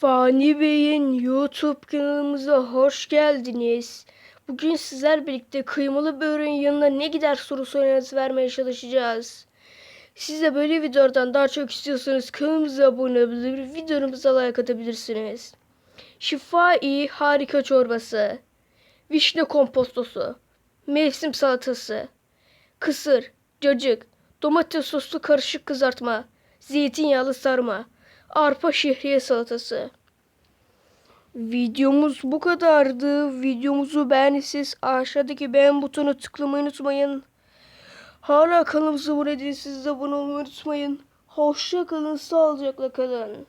Fani Bey'in YouTube kanalımıza hoş geldiniz. Bugün sizler birlikte kıymalı böreğin yanına ne gider sorusu yanıtı vermeye çalışacağız. Siz de böyle videolardan daha çok istiyorsanız kanalımıza abone olabilir, videomuza like atabilirsiniz. Şifai harika çorbası, vişne kompostosu, mevsim salatası, kısır, cacık, domates soslu karışık kızartma, zeytinyağlı sarma, arpa şehriye salatası. Videomuz bu kadardı. Videomuzu beğendiyseniz aşağıdaki beğen butonuna tıklamayı unutmayın. Hala kanalımıza abone değilseniz de abone olmayı unutmayın. Hoşça kalın, sağlıcakla kalın.